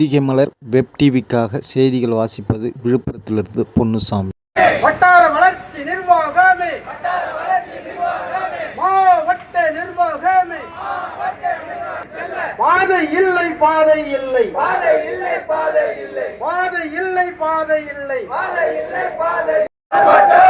பொதிகை மலர் web டிவிக்காக செய்திகள் வாசிப்பது விழுப்புரத்திலிருந்து பொன்னுசாமி. வட்டார வளர்ச்சி நிர்வாகமே. மாவட்ட நிர்வாகமே. பாதை இல்லை பாதை இல்லை. பாதை இல்லை பாதை இல்லை. பாதை இல்லை பாதை இல்லை பாதை இல்லை பாதை